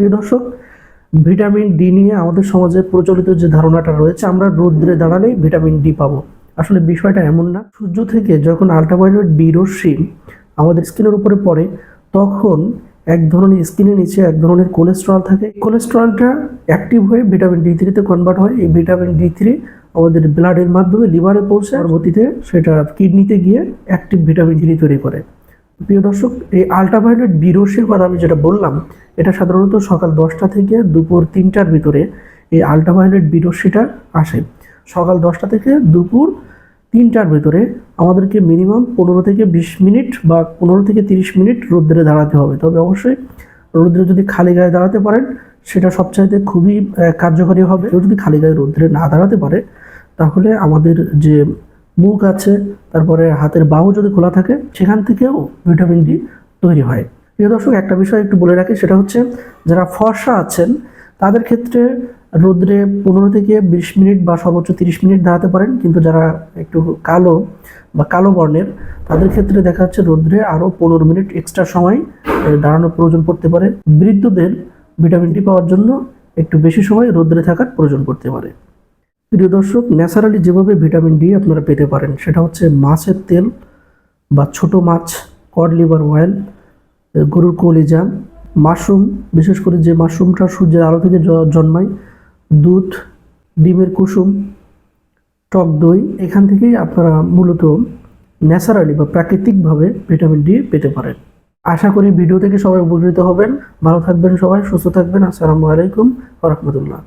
প্রিয় দর্শক, vitamin D নিয়ে আমাদের সমাজে প্রচলিত যে ধারণাটা রয়েছে, আমরা রৌদ্রে দাঁড়ালেই ভিটামিন ডি পাবো। আসলে বিষয়টা এমন না। সূর্য থেকে যখন আল্ট্রাভায়োলেট বি রশ্মি আমাদের স্কিনের উপরে পড়ে, তখন এক ধরনের স্কিনের নিচে এক ধরনের কোলেস্ট্রল থাকে। কোলেস্ট্রলটা অ্যাক্টিভ হয়ে ভিটামিন ডি থ্রিতে কনভার্ট হয়। এই ভিটামিন ডি থ্রি আমাদের ব্লাডের মাধ্যমে লিভারে পৌঁছে পরবর্তীতে সেটা কিডনিতে গিয়ে অ্যাক্টিভ ভিটামিন ডি তৈরি করে। প্রিয় দর্শক, এই আল্ট্রাভায়োলেট বিরসের কথা আমি যেটা বললাম, এটা সাধারণত সকাল দশটা থেকে দুপুর তিনটার ভিতরে এই আল্ট্রাভায়োলেট বিরসিটা আসে। সকাল দশটা থেকে দুপুর তিনটার ভিতরে আমাদেরকে মিনিমাম পনেরো থেকে বিশ মিনিট বা পনেরো থেকে তিরিশ মিনিট রোদ্রে দাঁড়াতে হবে। তবে অবশ্যই রোদ্রে যদি খালি গায়ে দাঁড়াতে পারেন, সেটা সবচাইতে খুবই কার্যকরী হবে। যদি খালি গায়ে রোদ্রে না দাঁড়াতে পারে, তাহলে আমাদের যে মুখ আছে, তারপরে হাতের বাহু যদি খোলা থাকে, সেখান থেকেও ভিটামিন ডি তৈরি হয়। প্রিয় দর্শক, একটা বিষয় একটু বলে রাখি, সেটা হচ্ছে যারা ফর্সা আছেন, তাদের ক্ষেত্রে রোদ্রে পনেরো থেকে বিশ মিনিট বা সর্বোচ্চ তিরিশ মিনিট দাঁড়াতে পারেন, কিন্তু যারা একটু কালো বা কালো বর্ণের, তাদের ক্ষেত্রে দেখা যাচ্ছে রোদ্রে আরও পনেরো মিনিট এক্সট্রা সময় দাঁড়ানোর প্রয়োজন পড়তে পারে। বৃদ্ধদের ভিটামিন ডি পাওয়ার জন্য একটু বেশি সময় রোদ্রে থাকার প্রয়োজন পড়তে পারে। প্রিয় দর্শক, ন্যাচারালি যেভাবে ভিটামিন ডি আপনারা পেতে পারেন, সেটা হচ্ছে মাছের তেল বা ছোট মাছ কড লিভার অয়েল গরুর কলিজা, মাশরুম, বিশেষ করে যে মাশরুমটা সূর্যের আলো থেকে জন্মায়, দুধ, ডিমের কুসুম, টক দই, এখান থেকেই আপনারা মূলত ন্যাচারালি বা প্রাকৃতিকভাবে ভিটামিন ডি পেতে পারেন। আশা করি ভিডিও থেকে সবাই উপকৃত হবেন। ভালো থাকবেন সবাই, সুস্থ থাকবেন। আসসালামু আলাইকুম রহমতুল্লাহ।